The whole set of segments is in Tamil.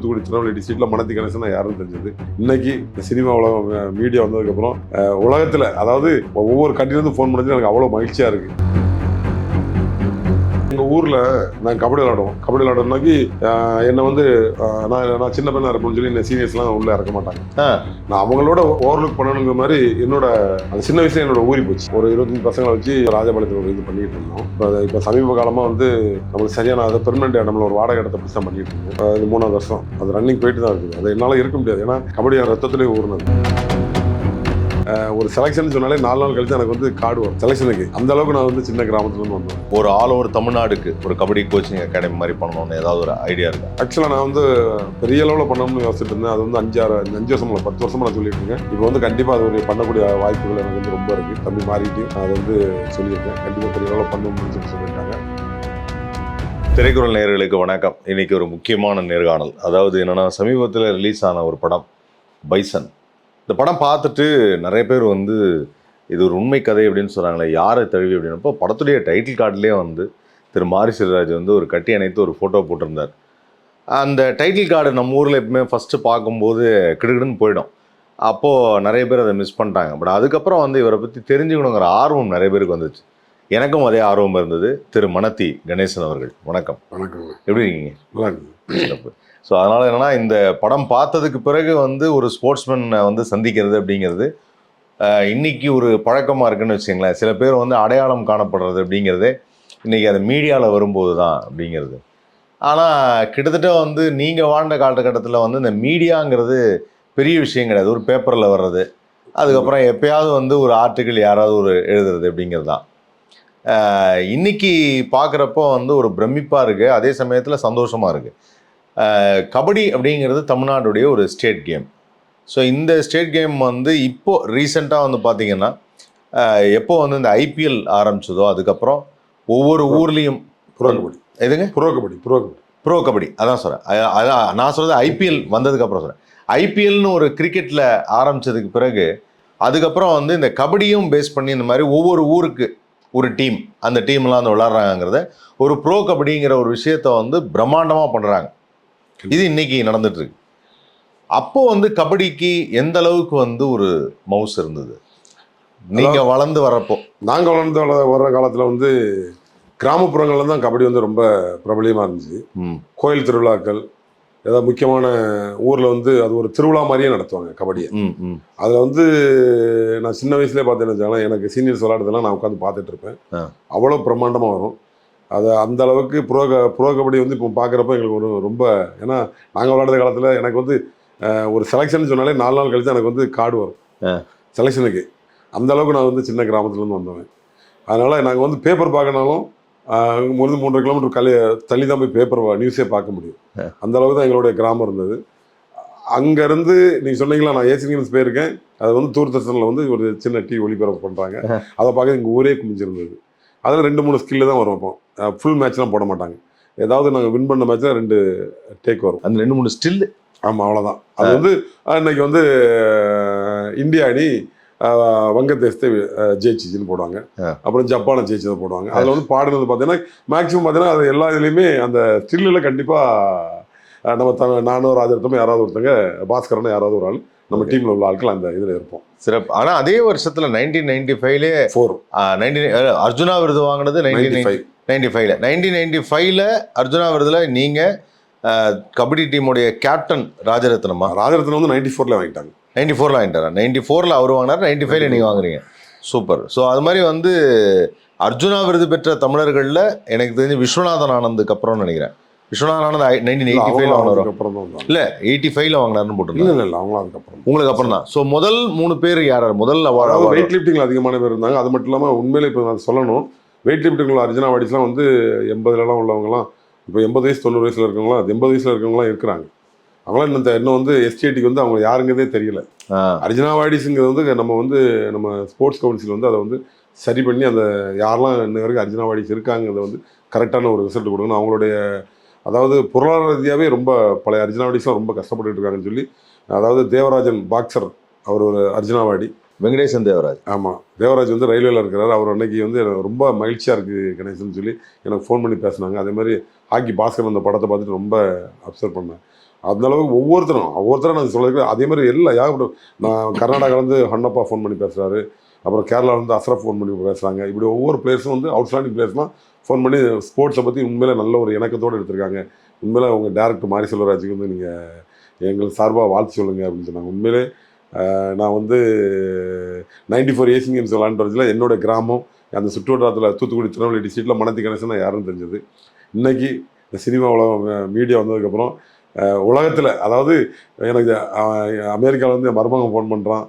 தூத்துக்குடி திருநெல்வேலி டிஸ்ட்ரிக்ட்ல மனத்தி கணேசன் யாரும் தெரிஞ்சது. இன்னைக்கு சினிமா உலகம் மீடியா வந்ததுக்கப்புறம் உலகத்துல அதாவது ஒவ்வொரு கண்ட்ரிலேருந்து ஃபோன் பண்ணது எனக்கு அவ்வளோ மகிழ்ச்சியா இருக்கு. ஊர்ல நான் கபடி விளாடுவோம். கபடி விளாடுறதுனாக்கி என்னை வந்து நான் நான் சின்ன பையனா இருப்பேன்னு சொல்லி என்ன சீனியர்ஸ்லாம் உள்ள இறக்க மாட்டாங்க. நான் அவங்களோட ஓவர்லுக் பண்ணணுங்கிற மாதிரி என்னோட அந்த சின்ன வயசுல என்னோட ஊறி போச்சு. ஒரு இருபத்தஞ்சு பசங்களை வச்சு ராஜபாளையத்தில் ஒரு இது பண்ணிட்டு இருந்தோம். இப்போ இப்போ சமீப காலமா வந்து நம்மளுக்கு சரியான அதை பெர்மனெண்ட் நம்மள ஒரு வாடகை இடத்த பிடிச்சி பண்ணிட்டு அஹ், இது மூணாவது வருஷம். அது ரன்னிங் போயிட்டு தான் இருக்குது. அது என்னால இருக்க முடியாது. ஏன்னா கபடி என் ரத்தத்திலே ஊர்னது ஒரு செலெக்ஷன் சொன்னாலே நாலு நாள் கழிச்சு எனக்கு வந்து கார்டு வரும். செலெக்ஷனுக்கு அந்த அளவுக்கு நான் வந்து சின்ன கிராமத்துல இருந்து வந்தேன். ஒரு ஆல் ஓவர் தமிழ்நாடுக்கு ஒரு கபடி கோச்சிங் அகாடமி மாதிரி பண்ணணும்னு ஏதாவது ஒரு ஐடியா இருக்கா? ஆக்சுவலாக நான் வந்து பெரிய அளவில் பண்ணணும்னு யோசிச்சுட்டு இருந்தேன். அது வந்து அஞ்சாறு அஞ்சு வருஷம் இல்லை பத்து வருஷமா நான் சொல்லிட்டு இருக்கேன். இப்போ வந்து கண்டிப்பாக அது ஒரு பண்ணக்கூடிய வாய்ப்புகள் எனக்கு வந்து ரொம்ப இருக்கு. தம்பி மாறிட்டு நான் அதை வந்து சொல்லியிருக்கேன். கண்டிப்பாக பெரிய அளவில் பண்ணணும்னு சொல்லி சொல்லியிருக்காங்க. திரைக்குறள் நேயர்களுக்கு வணக்கம். இன்னைக்கு ஒரு முக்கியமான நேர்காணல். அதாவது என்னன்னா சமீபத்தில் ரிலீஸ் ஆன ஒரு படம் பைசன் இந்த படம் பார்த்துட்டு நிறைய பேர் வந்து இது ஒரு உண்மை கதை அப்படின்னு சொன்னாங்களே யாரை தழுவி அப்படின்னப்போ படத்துடைய டைட்டில் கார்டுலேயே வந்து திரு மாரி செல்வராஜ் வந்து ஒரு கட்டி அணைத்து ஒரு ஃபோட்டோ போட்டிருந்தார். அந்த டைட்டில் கார்டு நம்ம ஊரில் எப்பவுமே ஃபஸ்ட்டு பார்க்கும்போது கிடுகிடுன்னு போயிடும். அப்போது நிறைய பேர் அதை மிஸ் பண்ணிட்டாங்க. பட் அதுக்கப்புறம் வந்து இவரை பற்றி தெரிஞ்சுக்கணுங்கிற ஆர்வம் நிறைய பேருக்கு வந்துச்சு. எனக்கும் அதே ஆர்வம் இருந்தது. திரு மணத்தி கணேசன் அவர்கள். வணக்கம். வணக்கங்க. எப்படி இருக்கீங்க? ஸோ அதனால் என்னென்னா இந்த படம் பார்த்ததுக்கு பிறகு வந்து ஒரு ஸ்போர்ட்ஸ்மேனை வந்து சந்திக்கிறது அப்படிங்கிறது இன்றைக்கி இன்னைக்கு ஒரு பழக்கமாக இருக்குன்னு வச்சுங்களேன் சில பேர் வந்து அடையாளம் காணப்படுறது அப்படிங்கிறதே இன்னைக்கு அது மீடியாவில் வரும்போது தான் அப்படிங்கிறது. ஆனால் கிட்டத்தட்ட வந்து நீங்கள் வாழ்ந்த காலகட்டத்தில் வந்து இந்த மீடியாங்கிறது பெரிய விஷயம் கிடையாது. ஒரு பேப்பரில் வர்றது அதுக்கப்புறம் எப்பயாவது வந்து ஒரு ஆர்டிக்கிள் யாராவது ஒரு எழுதுறது அப்படிங்கிறது தான். இன்றைக்கி பார்க்குறப்போ வந்து ஒரு பிரமிப்பாக இருக்குது அதே சமயத்தில் சந்தோஷமாக இருக்குது கபடி அப்படிங்கிறது தமிழ்நாடுடைய ஒரு ஸ்டேட் கேம் ஸோ இந்த ஸ்டேட் கேம் வந்து இப்போ ரீசெண்டாக வந்து பார்த்தீங்கன்னா எப்போ வந்து இந்த ஐபிஎல் ஆரம்பிச்சதோ அதுக்கப்புறம் ஒவ்வொரு ஊர்லேயும் புரோ கபடி. எதுங்க? Pro kabaddi pro kabaddi. Pro kabaddi. அதான் சொல்கிறேன் அதான் நான் சொல்கிறது ஐபிஎல் வந்ததுக்கப்புறம் சொல்கிறேன் ஐபிஎல்னு ஒரு கிரிக்கெட்டில் ஆரம்பிச்சதுக்கு பிறகு அதுக்கப்புறம் வந்து இந்த கபடியும் பேஸ் பண்ணி இந்த மாதிரி ஒவ்வொரு ஊருக்கு ஒரு டீம் அந்த டீம்லாம் வந்து விளாட்றாங்கிறத ஒரு ப்ரோ கபடிங்கிற ஒரு விஷயத்த வந்து பிரம்மாண்டமாக பண்ணுறாங்க இது இன்னைக்கு நடந்துட்டு இருக்கு. அப்போ வந்து கபடிக்கு எந்த அளவுக்கு வந்து ஒரு மவுஸ் இருந்தது? நீங்க வளர்ந்து வரப்போ. நாங்கள் வளர்ந்து வள- வர்ற காலத்தில் வந்து கிராமப்புறங்கள்ல தான் கபடி வந்து ரொம்ப பிரபலியமாக இருந்துச்சு. கோயில் திருவிழாக்கள் ஏதாவது முக்கியமான ஊரில் வந்து அது ஒரு திருவிழா மாதிரியே நடத்துவாங்க கபடியை. அதில் வந்து நான் சின்ன வயசுலேயே பார்த்தேன்னு எனக்கு சீனியர்ஸ் விளையாடுறதெல்லாம் நான் உட்காந்து பார்த்துட்டு இருப்பேன். அவ்வளோ பிரம்மாண்டமாக வரும். அது அந்த அளவுக்கு ப்ரோ ப்ரோ கபடி வந்து இப்போ பார்க்குறப்ப எங்களுக்கு ஒரு ரொம்ப ஏன்னா நாங்கள் விளையாடுற காலத்தில் எனக்கு வந்து ஒரு செலெக்ஷன் சொன்னாலே நாலு நாள் கழிச்சு எனக்கு வந்து கார்டு வரும். செலெக்ஷனுக்கு அந்த அளவுக்கு நான் வந்து சின்ன கிராமத்துலேருந்து வந்தவன். அதனால் நாங்கள் வந்து பேப்பர் பார்க்கனாலும் மூணு மூன்றரை கிலோமீட்டர் கலி தள்ளி தான் போய் பேப்பர் நியூஸே பார்க்க முடியும். அந்த அளவுக்கு தான் எங்களுடைய கிராமம் இருந்தது. அங்கேருந்து நீங்கள் சொன்னீங்களா நான் ஏசி நியூஸ் போயிருக்கேன். அது வந்து தூர்தர்ஷனில் வந்து ஒரு சின்ன டீ ஒளிபரப்பு பண்ணுறாங்க அதை பார்க்க எங்கள் ஊரே குமிஞ்சிருந்தது. அதில் ரெண்டு மூணு ஸ்கில்லு தான் வரும் அப்போ. ஃபுல் மேட்ச்லாம் போட மாட்டாங்க. ஏதாவது நாங்கள் வின் பண்ண மேட்ச்சில் ரெண்டு டேக் வரும். அந்த ரெண்டு மூணு ஸ்டில் ஆமாம் அவ்வளோதான் அது வந்து இன்னைக்கு வந்து இந்தியா அணி வங்கதேசத்தை ஜெயிச்சிச்சுன்னு போடுவாங்க. அப்புறம் ஜப்பானை ஜெயிச்சதை போடுவாங்க. அதில் வந்து பாடுனது பார்த்தீங்கன்னா மேக்ஸிமம் பார்த்தீங்கன்னா அது எல்லா இதுலேயுமே அந்த ஸ்டில்லில் கண்டிப்பாக நம்ம த நானும் ராஜரத்தமும் யாராவது ஒருத்தங்க பாஸ்கரன் யாராவது ஒரு ஆள் நம்ம டீமில் உள்ள ஆட்கள் அந்த இதில் இருப்போம். சிறப்பு. ஆனா அதே வருஷத்துல நைன்டீன் நைன்டி ஃபைவ்லே ஃபோர் நைன்டீன் அர்ஜுனா விருது வாங்கினது நைன்டி நைன்டீன் ஃபைவ் நைன்டி ஃபைவ்ல நைன்டீன் நைன்டி ஃபைவ்ல அர்ஜுனா விருதுல நீங்க அஹ், கபடி டீமுடைய கேப்டன் ராஜரத்னமா? ராஜரத்னம் வந்து நைன்டி ஃபோரில் வாங்கிட்டாங்க. நைன்டி ஃபோரில் வாங்கிட்டாரா? நைன்டி ஃபோரில் அவர் வாங்கினார் நைன்டி ஃபைவ்ல நீங்கள் வாங்குறீங்க. சூப்பர். ஸோ அது மாதிரி வந்து அர்ஜுனா விருது பெற்ற தமிழர்களில் எனக்கு தெரிஞ்சு விஸ்வநாதன் ஆனந்துக்கு அப்புறம்னு நினைக்கிறேன். விஸ்வநாதன் ஆனந்த் நைன்டீன் எயிட்டி ஃபைவ்ல வாங்கினாரோ? இல்லை எயிட்டி ஃபைவ்ல வாங்கினாருன்னு போட்டுருந்தாங்க இல்லை இல்லை அவங்களும் அதுக்கப்புறம் உங்களுக்கு அப்புறம் தான் ஸோ முதல் மூணு பேர் யார்? யார்? முதல் அதாவது award- வெயிட் லிஃப்டிங்கில் அதிகமான பேர் இருந்தாங்க. அது மட்டும் இல்லாமல் உண்மையிலே இப்போ நான் சொல்லணும் வெயிட் லிஃப்டிங்கில் அர்ஜுனா வாடிஸ்லாம் வந்து எண்பதுலலாம் உள்ளவங்கலாம் இப்போ எண்பது வயசு தொண்ணூறு வயசில் இருக்கவங்களாம் அது எண்பது வயசில் இருக்கவங்களாம் இருக்கிறாங்க. அவங்களாம் இன்னும் இன்னும் வந்து எஸ்டிஐடிக்கு வந்து அவங்க யாருங்கிறதே தெரியல. அர்ஜுனா வாடிஸுங்கிறது வந்து நம்ம வந்து நம்ம ஸ்போர்ட்ஸ் கவுன்சில் வந்து அதை வந்து சரி பண்ணி அந்த யாரெல்லாம் இன்ன வரைக்கும் அர்ஜுனா வாடிஸ் இருக்காங்கிறத வந்து கரெக்டான ஒரு ரிசல்ட் கொடுக்கணும். அவங்களுடைய அதாவது பொருளாதார ரீதியாகவே ரொம்ப பழைய அர்ஜுனா வாடிஸ்லாம் ரொம்ப கஷ்டப்பட்டுட்டு இருக்காங்கன்னு சொல்லி அதாவது தேவராஜன் பாக்ஸர் அவர் ஒரு அர்ஜுனாவாடி. வெங்கடேசன் தேவராஜ். ஆமாம் தேவராஜ் வந்து ரயில்வேல இருக்கிறார். அவர் அன்னைக்கு வந்து எனக்கு ரொம்ப மகிழ்ச்சியாக இருக்குது கணேசன் சொல்லி எனக்கு ஃபோன் பண்ணி பேசினாங்க. அதே மாதிரி ஹாக்கி பாஸ்கர் அந்த படத்தை பார்த்துட்டு ரொம்ப அப்சர்வ் பண்ணேன். அந்த அளவுக்கு ஒவ்வொருத்தரும் ஒவ்வொருத்தரும் நான் சொல்லிருக்கேன் அதே மாதிரி எல்லா ஏகப்பட்ட நான் கர்நாடகாலேருந்து ஹன்னப்பா ஃபோன் பண்ணி பேசுகிறாரு அப்புறம் கேரளாவிலேருந்து அஸ்ரப் ஃபோன் பண்ணி பேசுகிறாங்க இப்படி ஒவ்வொரு பிளேயர்ஸும் வந்து அவுட்ஸ்டாண்டிங் பிளேயர்ஸ்லாம் ஃபோன் பண்ணி ஸ்போர்ட்ஸை பற்றி உண்மையில நல்ல ஒரு இணக்கத்தோடு எடுத்திருக்காங்க. உண்மையில அவங்க டேரக்டர் மாரி செல்வராஜுக்கு வந்து நீங்கள் எங்களுக்கு சார்பாக வாழ்த்து சொல்லுங்கள் அப்படின்னு சொன்னாங்க. உண்மையிலே நான் வந்து நைன்டி ஃபோர் ஏசியன் கேம்ஸ் விளாண்டுறதுல என்னோட கிராமம் அந்த சுற்றுவட்டாரத்தில் தூத்துக்குடி திருநெல்வேலி டிஸ்ட்ரிக்டில் மனத்தி கணேசன் நான் யாருன்னு தெரிஞ்சது. இன்றைக்கி இந்த சினிமா உலகம் மீடியா வந்ததுக்கப்புறம் உலகத்தில் அதாவது எனக்கு அமெரிக்காவிலேருந்து என் மருமகன் ஃபோன் பண்ணுறான்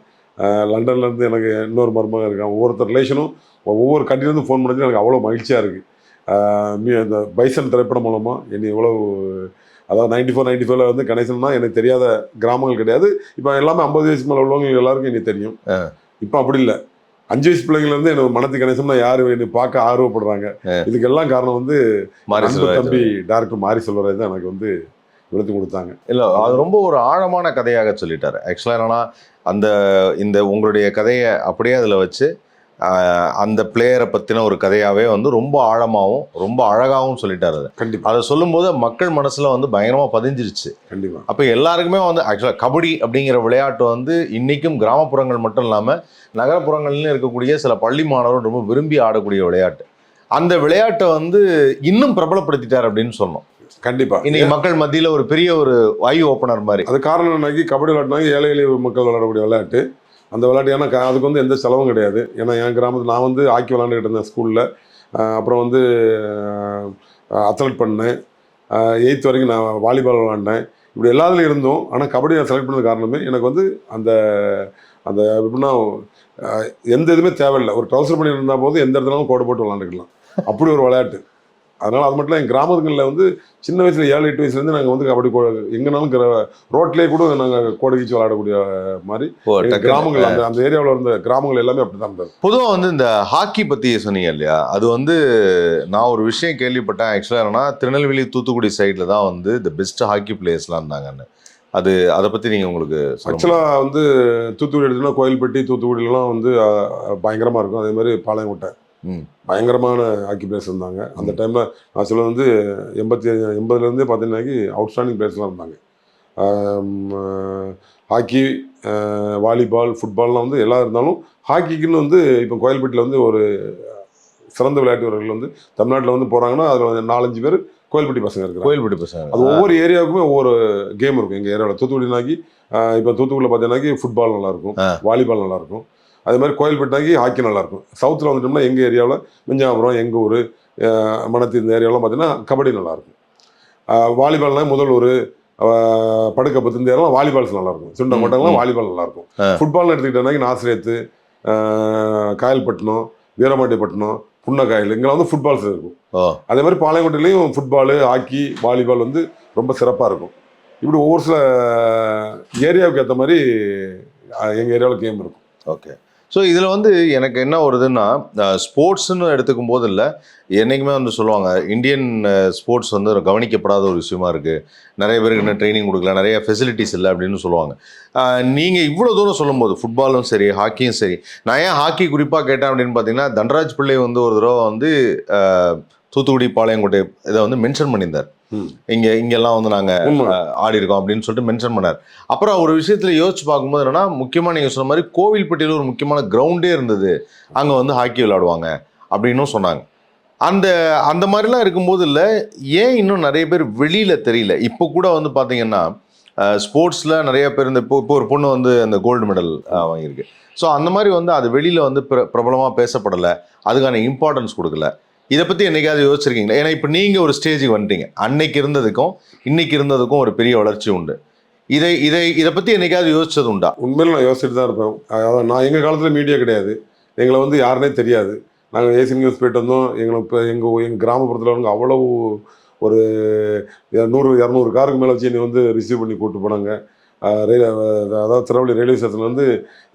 லண்டன்லேருந்து எனக்கு இன்னொரு மருமகன் இருக்கான். ஒவ்வொருத்தர் ரிலேஷனும் ஒவ்வொரு கண்ட்ரிலேருந்து ஃபோன் பண்ணது எனக்கு அவ்வளோ மகிழ்ச்சியாக இருக்குது இந்த பைசன் திரைப்படம் மூலமாக என்னை இவ்வளோ அதாவது நைன்டி ஃபோர் நைன்டி ஃபைவ்ல வந்து கணேசன்னா எனக்கு தெரியாத கிராமங்கள் கிடையாது. இப்போ எல்லாமே ஐம்பது வயசு மேலே உள்ளவங்க எல்லாருக்கும் எனக்கு தெரியும். இப்போ அப்படி இல்லை. அஞ்சு வயசு பிள்ளைங்கள்ல இருந்து எனக்கு மனத்து கணேசம்னா யாரு என்னை பார்க்க ஆர்வப்படுறாங்க. இதுக்கு எல்லாம் காரணம் வந்து தம்பி டேரக்டர் மாரி செல்வராஜ் தான் எனக்கு வந்து விழுத்து கொடுத்தாங்க. இல்ல அது ரொம்ப ஒரு ஆழமான கதையாக சொல்லிட்டாரு. ஆக்சுவலா என்னன்னா அந்த இந்த உங்களுடைய கதையை அப்படியே அதுல வச்சு அந்த பிளேயரை பத்தின ஒரு கதையாவே வந்து ரொம்ப ஆழமாவும் ரொம்ப அழகாவும் சொல்லிட்டாரு அதை. கண்டிப்பா. அதை சொல்லும்போது மக்கள் மனசுல வந்து பயங்கரமா பதிஞ்சிருச்சு. கண்டிப்பா. அப்போ எல்லாருக்குமே வந்து ஆக்சுவலாக கபடி அப்படிங்கிற விளையாட்டு வந்து இன்னைக்கும் கிராமப்புறங்கள் மட்டும் இல்லாமல் நகரப்புறங்கள்லையும் இருக்கக்கூடிய சில பள்ளி மாணவர்கள் ரொம்ப விரும்பி ஆடக்கூடிய விளையாட்டு. அந்த விளையாட்டை வந்து இன்னும் பிரபலப்படுத்திட்டார் அப்படின்னு சொன்னோம். கண்டிப்பா. இன்னைக்கு மக்கள் மத்தியில ஒரு பெரிய ஒரு ஐ ஓப்பனர் மாதிரி. அது காரணம் என்னாக்கி கபடி விளையாட்டுனாக்கி ஏழை எளிய மக்கள் விளையாடக்கூடிய விளையாட்டு. அந்த விளையாட்டு ஏன்னா அதுக்கு வந்து எந்த செலவும் கிடையாது. ஏன்னா என் கிராமத்தில் நான் வந்து ஆக்கி விளாண்டுக்கிட்டு இருந்தேன் ஸ்கூலில் அப்புறம் வந்து அத்லட் பண்ணேன். எயித் வரைக்கும் நான் வாலிபால் விளாண்டேன் இப்படி எல்லாத்துலையும் இருந்தோம் ஆனால் கபடி நான் செலக்ட் பண்ணது காரணமே எனக்கு வந்து அந்த அந்த எப்படின்னா எந்த இதுவுமே தேவையில்லை. ஒரு ட்ரௌசர் பண்ணி இருந்தால் போது எந்த இடத்துலாலும் கோடு போட்டு விளாண்டுக்கலாம் அப்படி ஒரு விளையாட்டு. அதனால் அது மட்டும் இல்லை என் கிராமங்களில் வந்து சின்ன வயசுல ஏழு எட்டு வயசுலேருந்து நாங்கள் வந்து கபடி எங்கேனாலும் ரோட்லேயே கூட நாங்கள் கோடை கீச்சு விளையாடக்கூடிய மாதிரி. கிராமங்கள் அந்த அந்த ஏரியாவில் இருந்த கிராமங்கள் எல்லாமே அப்படி தான் இருந்தது பொதுவா வந்து இந்த ஹாக்கி பத்தி சொன்னீங்க இல்லையா அது வந்து நான் ஒரு விஷயம் கேள்விப்பட்டேன் ஆக்சுவலாக என்னன்னா திருநெல்வேலி தூத்துக்குடி சைடில் தான் வந்து இந்த பெஸ்ட் ஹாக்கி பிளேயர்ஸ்லாம் இருந்தாங்கன்னு அது அதை பத்தி நீங்க உங்களுக்கு? ஆக்சுவலாக வந்து தூத்துக்குடி எடுத்துனா கோயில்பட்டி தூத்துக்குடியிலலாம் வந்து பயங்கரமாக இருக்கும் அதே மாதிரி பாளையங்கோட்டை. பயங்கரமான ஹாக்கி பிளேயர்ஸ் இருந்தாங்க அந்த டைமில் நான் சொல்ல வந்து எண்பத்தி எண்பதுலேருந்தே பார்த்தீங்கன்னாக்கி அவுட்ஸ்டாண்டிங் பிளேயர்ஸ்லாம் இருந்தாங்க. ஹாக்கி வாலிபால் ஃபுட்பால்லாம் வந்து எல்லாம் இருந்தாலும் ஹாக்கிக்குன்னு வந்து இப்போ கோயில்பட்டியில் வந்து ஒரு சிறந்த விளையாட்டு வீரர்கள் வந்து தமிழ்நாட்டில் வந்து போகிறாங்கன்னா அதில் வந்து நாலஞ்சு பேர் கோயில்பட்டி பசங்க இருக்கிறாங்க. கோயில்பட்டி பசங்க. அது ஒவ்வொரு ஏரியாவுக்குமே ஒவ்வொரு கேம் இருக்கும். எங்கள் ஏரியாவில் தூத்துக்குடினாக்கி இப்போ தூத்துக்குடியில் பார்த்தீங்கன்னாக்கி ஃபுட்பால் நல்லாயிருக்கும். வாலிபால் நல்லாயிருக்கும் அதே மாதிரி கோயில்பட்டினாக்கி ஹாக்கி நல்லாயிருக்கும். சவுத்தில் வந்துட்டோம்னா எங்கள் ஏரியாவில் மிஞ்சாபுரம் எங்கள் ஊர் மணத்தி இந்த ஏரியாவில் பார்த்தீங்கன்னா கபடி நல்லாயிருக்கும். வாலிபால்னா முதல்வூர் படுக்கப்பத்து இந்த ஏரியாலாம் வாலிபால்ஸ் நல்லாயிருக்கும். சுண்டமட்டம்லாம் ம். வாலிபால் நல்லாயிருக்கும். ஃபுட்பால்னு எடுத்துக்கிட்டோம்னாக்கி நாசிரியத்து ஆஹ், காயல்பட்டினம் வீரமாட்டிப்பட்டினம் புன்னக்காயல் இங்கெல்லாம் வந்து ஃபுட்பால்ஸ் இருக்கும். அதே மாதிரி பாளையங்கோட்டையிலையும் ஃபுட்பாலு ஹாக்கி வாலிபால் வந்து ரொம்ப சிறப்பாக இருக்கும். இப்படி ஒவ்வொரு சில ஏரியாவுக்கு ஏற்ற மாதிரி எங்கள் ஏரியாவில் கேம் இருக்கும். ஓகே. ஸோ இதில் வந்து எனக்கு என்ன வருதுன்னா ஸ்போர்ட்ஸ்னு எடுத்துக்கும் போது இல்லை என்றைக்குமே வந்து சொல்லுவாங்க இந்தியன் ஸ்போர்ட்ஸ் வந்து கவனிக்கப்படாத ஒரு விஷயமா இருக்குது நிறைய பேருக்கு இன்னும் ட்ரைனிங் கொடுக்கல நிறைய ஃபெசிலிட்டிஸ் இல்லை அப்படின்னு சொல்லுவாங்க. நீங்கள் இவ்வளோ தூரம் சொல்லும்போது ஃபுட்பாலும் சரி ஹாக்கியும் சரி நான் ஏன் ஹாக்கி குறிப்பாக கேட்டேன் அப்படின்னு பார்த்தீங்கன்னா தன்ராஜ் பிள்ளை வந்து ஒரு தடவை வந்து தூத்துக்குடி பாளையங்கோட்டை இதை வந்து மென்ஷன் பண்ணியிருந்தார். இங்கே இங்கெல்லாம் வந்து உண்மை. ஆடி இருக்கோம் அப்படின்னு சொல்லிட்டு மென்ஷன் பண்ணார். அப்புறம் ஒரு விஷயத்துல யோசிச்சு பார்க்கும்போது என்னன்னா முக்கியமா நீங்க சொன்ன மாதிரி கோவில்பட்டியில் ஒரு முக்கியமான கிரவுண்டே இருந்தது. அங்க வந்து ஹாக்கி விளையாடுவாங்க அப்படின்னும் சொன்னாங்க. அந்த அந்த மாதிரிலாம் இருக்கும்போது இல்லை ஏன் இன்னும் நிறைய பேர் வெளியில தெரியல? இப்போ கூட வந்து பாத்தீங்கன்னா ஸ்போர்ட்ஸில் நிறைய பேர் இந்த இப்போ இப்போ ஒரு பொண்ணு வந்து அந்த கோல்டு மெடல் வாங்கியிருக்கு. ஸோ அந்த மாதிரி வந்து அது வெளியில் வந்து பிர பிரபலமாக பேசப்படலை. அதுக்கான இம்பார்ட்டன்ஸ் கொடுக்கல. இதை பற்றி என்னைக்காவது யோசிச்சிருக்கீங்களா? ஏன்னா இப்போ நீங்கள் ஒரு ஸ்டேஜுக்கு வந்துட்டீங்க. அன்னைக்கு இருந்ததுக்கும் இன்னைக்கு இருந்ததுக்கும் ஒரு பெரிய வளர்ச்சி உண்டு. இதை இதை இதை பற்றி என்னைக்காவது யோசிச்சது உண்டா? உண்மையில நான் யோசிச்சுட்டு தான் இருப்பேன். அதாவது நான் எங்கள் காலத்தில் மீடியா கிடையாது. எங்களை வந்து யாருனே தெரியாது. நாங்கள் ஏசி நியூஸ் போயிட்டு வந்தோம். எங்களை இப்போ எங்கள் எங்கள் கிராமப்புறத்தில் வந்து அவ்வளவு ஒரு நூறு இரநூறு காருக்கு மேலே வச்சு என்னை வந்து ரிசீவ் பண்ணி கூப்பிட்டு போனாங்க. ரயில் அதாவது திருநெல்வேலி ரயில்வே ஸ்டேஷன்லேருந்து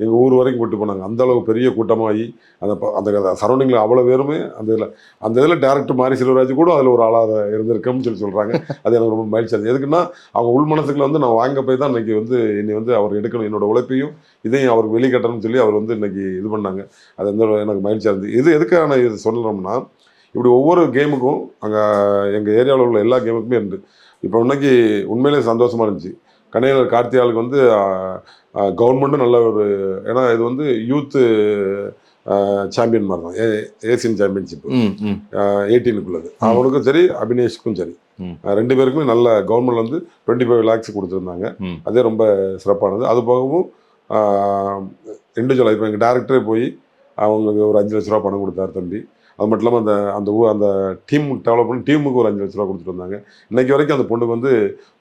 எங்கள் ஊர் வரைக்கும் கூப்பிட்டு போனாங்க. அந்த அளவுக்கு பெரிய கூட்டமாகி அந்த அந்த சரௌண்டிங்கில் அவ்வளோ பேருமே அந்த இதில் அந்த இதில் டேரக்டர் மாரி செல்வராஜ் கூட அதில் ஒரு ஆளாக இருந்திருக்கோம்னு சொல்லி சொல்கிறாங்க அது எனக்கு ரொம்ப மகிழ்ச்சி அது எதுக்குன்னா அவங்க உள் மனசுக்குள்ள வந்து நான் வாங்க போய் தான் இன்றைக்கி வந்து என்னை வந்து அவர் எடுக்கணும் என்னோடய உழைப்பையும் இதையும் அவருக்கு வெளிக்கட்டணும்னு சொல்லி அவர் வந்து இன்றைக்கி இது பண்ணாங்க. அது வந்து எனக்கு மகிழ்ச்சியாக இருந்தது. இது எதுக்காக நான் இது சொல்லணும்னா இப்படி ஒவ்வொரு கேமுக்கும் அங்கே எங்கள் ஏரியாவில் உள்ள எல்லா கேமுக்குமே இருந்து இப்போ இன்னைக்கு உண்மையிலே சந்தோஷமாக இருந்துச்சு. கணையாளர் கார்த்தியாளுக்கு வந்து கவர்மெண்ட்டும் நல்ல ஒரு ஏன்னா இது வந்து யூத்து சாம்பியன் மாதிரி தான் ஏசியன் சாம்பியன்ஷிப் எயிட்டீனுக்குள்ளது அவனுக்கும் சரி அபினேஷ்க்கும் சரி. ரெண்டு பேருக்குமே நல்ல கவர்மெண்ட்ல வந்து டுவெண்ட்டி ஃபைவ் லேக்ஸ் கொடுத்துருந்தாங்க. அதே ரொம்ப சிறப்பானது. அது போகவும் இண்டிவிஜுவலாக இப்போ எங்கள் டேரக்டரே போய் அவங்களுக்கு ஒரு அஞ்சு லட்ச ரூபா பணம் கொடுத்தாரு தம்பி. அது மட்டும் இல்லாமல் அந்த அந்த ஊ அந்த டீம் டெவலப் பண்ணி டீமுக்கு ஒரு அஞ்சு லட்ச ரூபா கொடுத்துட்டு வந்தாங்க. இன்னைக்கு வரைக்கும் அந்த பொண்ணுக்கு வந்து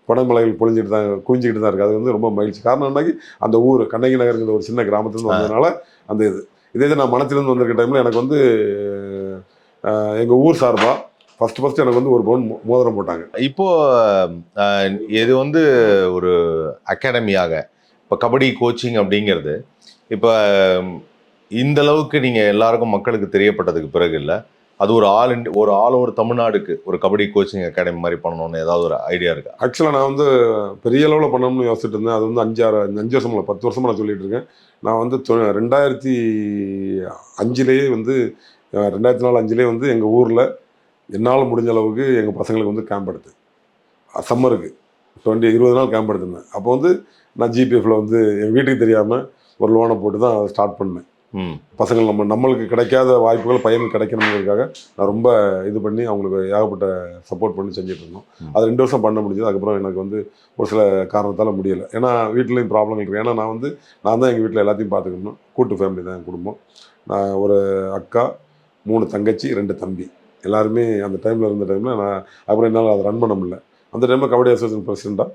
பணமலைகள் பொழிஞ்சிட்டு தான் குவிஞ்சிக்கிட்டு தான் இருக்குது அது வந்து ரொம்ப மகிழ்ச்சி. காரணம் என்னக்கி அந்த ஊர் கண்ணகி நகருங்கிற ஒரு சின்ன கிராமத்துலேருந்து வந்ததுனால அந்த இது. இதே இது நான் மனத்திலிருந்து வந்திருக்க டைமில் எனக்கு வந்து எங்கள் ஊர் சார்பாக ஃபஸ்ட்டு ஃபஸ்ட்டு எனக்கு வந்து ஒரு பவுன் மோதிரம் போட்டாங்க. இப்போ அஹ், இது வந்து ஒரு அகாடமியாக இப்போ கபடி கோச்சிங் அப்படிங்கிறது இப்போ இந்த அளவுக்கு நீங்கள் எல்லாருக்கும் மக்களுக்கு தெரியப்பட்டதுக்கு பிறகு இல்லை அது ஒரு ஆல் இண்டி ஒரு ஆல் ஓவர் தமிழ்நாடுக்கு ஒரு கபடி கோச்சிங் அகாடமி மாதிரி பண்ணணும்னு ஏதாவது ஒரு ஐடியா இருக்கு? ஆக்சுவலாக நான் வந்து பெரிய அளவில் பண்ணணும்னு யோசிச்சுட்டு இருந்தேன். அது வந்து அஞ்சாறு அஞ்சு வருஷம் இல்லை பத்து வருஷமாக நான் சொல்லிட்டு இருக்கேன். நான் வந்து ரெண்டாயிரத்தி அஞ்சுலேயே வந்து ரெண்டாயிரத்தி நாலு அஞ்சுலேயே வந்து எங்கள் ஊரில் என்னால் முடிஞ்ச அளவுக்கு எங்கள் பசங்களுக்கு வந்து கேம்ப் எடுத்தேன். சம்மருக்கு டுவெண்ட்டி இருபது நாள் கேம்ப் எடுத்திருந்தேன். அப்போ வந்து நான் ஜிபிஎஃப்பில் வந்து என் வீட்டுக்கு தெரியாமல் ஒரு லோனை போட்டு தான் ஸ்டார்ட் பண்ணேன். பசங்கள் நம்ம நம்மளுக்கு கிடைக்காத வாய்ப்புகள் பையனுக்கு கிடைக்கணுங்கிறதுக்காக நான் ரொம்ப இது பண்ணி அவங்களுக்கு ஏகப்பட்ட சப்போர்ட் பண்ணி செஞ்சுட்டு இருந்தோம். அது ரெண்டு வருஷம் பண்ண முடிஞ்சது. அதுக்கப்புறம் எனக்கு வந்து ஒரு சில காரணத்தால் முடியலை. ஏன்னா வீட்லேயும் ப்ராப்ளம் இருக்கு. ஏன்னா நான் வந்து நான் தான் எங்கள் வீட்டில் எல்லாத்தையும் பார்த்துக்கணும் கூட்டு ஃபேமிலி தான் என் குடும்பம். நான் ஒரு அக்கா மூணு தங்கச்சி ரெண்டு தம்பி. எல்லாருமே அந்த டைமில் இருந்த டைமில் நான் அப்புறம் என்னால் அதை ரன் பண்ண முடியல. அந்த டைமில் கபடி அசோசியேஷன் பிரசிடெண்ட்டாக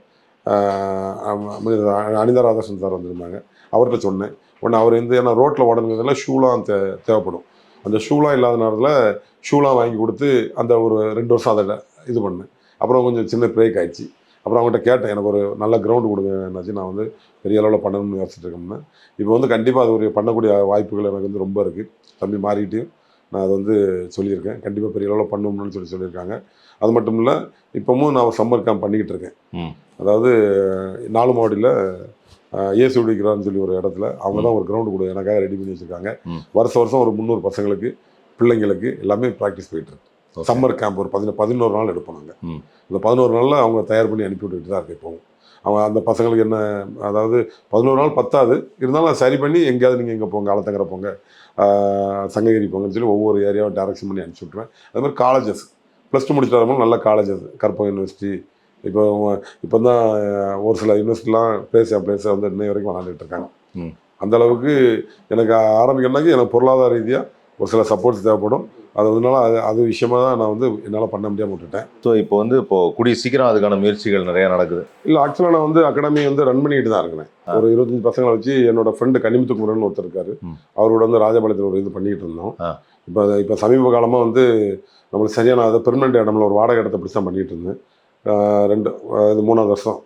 அனிதா ராதாகிருஷ்ணன் சார் வந்திருந்தாங்க. அவர்கிட்ட சொன்னேன். உடனே அவர் வந்து ஏன்னா ரோட்டில் ஓடணுங்கிறதுல ஷூலாம் தே தேவைப்படும். அந்த ஷூலாம் இல்லாத நேரத்தில் ஷூலாம் வாங்கி கொடுத்து அந்த ஒரு ரெண்டு வருஷம் அதை இது பண்ணேன். அப்புறம் கொஞ்சம் சின்ன பிரேக் ஆயிடுச்சு. அப்புறம் அவங்ககிட்ட கேட்டேன் எனக்கு ஒரு நல்ல கிரவுண்டு கொடுங்க என்னாச்சு நான் வந்து பெரிய அளவில் பண்ணணும்னு யோசிச்சுட்டு இருக்கோம்னா இப்போ வந்து கண்டிப்பாக அது ஒரு பண்ணக்கூடிய வாய்ப்புகள் எனக்கு வந்து ரொம்ப இருக்குது தம்பி மாறிட்டு நான் அதை வந்து சொல்லியிருக்கேன். கண்டிப்பாக பெரிய அளவில் பண்ணணும்னு சொல்லி சொல்லியிருக்காங்க. அது மட்டும் இல்லை இப்போவும் நான் சம்மர் கேம்ப் பண்ணிக்கிட்டு இருக்கேன். அதாவது நாலு மாவட்டியில் ஏசுடி கிரான்னு சொல்லி ஒரு இடத்துல அவங்க தான் ஒரு கிரவுண்டு கொடு எனக்காக ரெடி பண்ணி வச்சுருக்காங்க. வருஷம் வருஷம் ஒரு முந்நூறு பசங்களுக்கு பிள்ளைங்களுக்கு எல்லாமே ப்ராக்டிஸ் போயிட்டு இருக்கு. Okay. சம்மர் கேம்ப் ஒரு பதின பதினோரு நாள் எடுப்போம் நாங்கள் ம். அந்த பதினோரு நாளில் அவங்க தயார் பண்ணி அனுப்பி விட்டுட்டு தான் இருக்கு இப்போவும். அவங்க அந்த பசங்களுக்கு என்ன அதாவது பதினோரு நாள் பத்தாது. இருந்தாலும் சரி பண்ணி எங்கேயாவது நீங்கள் இங்கே போங்க ஆலத்தங்கரை போங்க சங்ககிரி போங்கன்னு சொல்லி ஒவ்வொரு ஏரியாவும் டேரக்ஷன் பண்ணி அனுப்பிச்சி விட்ருவேன் அது மாதிரி காலேஜஸ் ப்ளஸ் டூ முடிச்சுட்டு வரும்போது நல்ல காலேஜஸ் கற்பகம் யூனிவர்சிட்டி இப்போ இப்போ தான் ஒரு சில யூனிவர்சிட்டிலாம் பிளேஸ் பிளேஸை வந்து இன்னை வரைக்கும் விளாண்டுட்டு இருக்காங்க. அந்த அளவுக்கு எனக்கு ஆரம்பிக்கணும்னாக்கி எனக்கு பொருளாதார ரீதியாக ஒரு சில சப்போர்ட்ஸ் தேவைப்படும் அது அதனால அது அது விஷயமா தான் நான் வந்து என்னால் பண்ண முடியாமல் விட்டுட்டேன் ஸோ இப்போ வந்து இப்போ கூடிய சீக்கிரம் அதுக்கான முயற்சிகள் நிறைய நடக்குது இல்லை ஆக்சுவலாக நான் வந்து அகாடமி வந்து ரன் பண்ணிட்டு தான் இருக்கிறேன். ஒரு இருபத்தஞ்சு பசங்களை வச்சு என்னோட ஃப்ரெண்டு கனிமுத்து குமரன் ஒருத்தர் இருக்காரு. அவரோட வந்து ராஜபாளையத்தில் ஒரு இது பண்ணிட்டு இருந்தோம். இப்போ இப்போ சமீப காலமாக வந்து நம்மளுக்கு சரியான அது பெர்மனெண்ட் இடம்ல ஒரு வாடகை இடத்த பிடிச்சி பண்ணிட்டு இருந்தேன் ரெண்டு இது மூணாவது வருஷம்.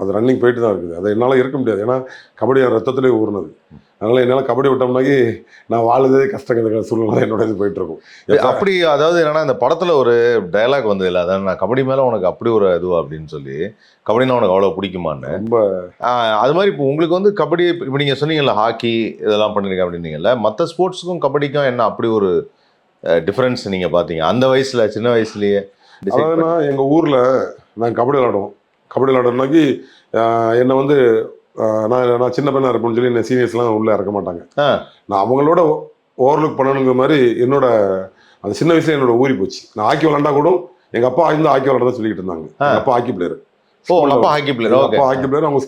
அது ரன்னிங் போயிட்டு தான் இருக்குது. அது என்னால் இருக்க முடியாது. ஏன்னா கபடி என் ரத்தத்திலே ஊறினது. அதனால் என்னால் கபடி விட்டோம்னாக்கி நான் வாழுதே கஷ்டங்கிற சூழ்நிலை என்னோட இது போயிட்டு இருக்கும் எப்ப- அப்படி அதாவது என்னன்னா இந்த படத்துல ஒரு டயலாக் வந்து இல்லை அதாவது நான் கபடி மேல உனக்கு அப்படி ஒரு இதுவா அப்படின்னு சொல்லி கபடினா உனக்கு அவ்வளவு பிடிக்குமான்னு. ரொம்ப அது மாதிரி இப்போ உங்களுக்கு வந்து கபடி இப்போ நீங்கள் சொன்னீங்கல்ல ஹாக்கி இதெல்லாம் பண்ணிருக்கேன் அப்படின்னீங்கல்ல மற்ற ஸ்போர்ட்ஸுக்கும் கபடிக்கும் என்ன அப்படி ஒரு டிஃப்ரென்ஸ் நீங்கள் பார்த்தீங்க? அந்த வயசுல சின்ன வயசுலயே? Decide அதாவது நான் எங்கள் ஊரில் நான் கபடி விளாடுவோம். கபடி விளாடுறனாக்கி என்னை வந்து நான் நான் சின்ன பையனாக இருப்பேன்னு சொல்லி என்ன சீனியர்ஸ்லாம் உள்ளே இறக்க மாட்டாங்க. நான் அவங்களோட ஓவர்லுக் பண்ணணுங்கிற மாதிரி என்னோட அந்த சின்ன வயசுல என்னோட ஊறி போச்சு. நான் ஹாக்கி விளாண்டா கூட எங்கள் அப்பா வந்து ஹாக்கி விளாட சொல்லிக்கிட்டு இருந்தாங்க. அப்பா ஹாக்கி பிளேயர் ஓ அப்பா ஹாக்கி பிளேயர் அப்பா ஹாக்கி பிளேயர் அவங்க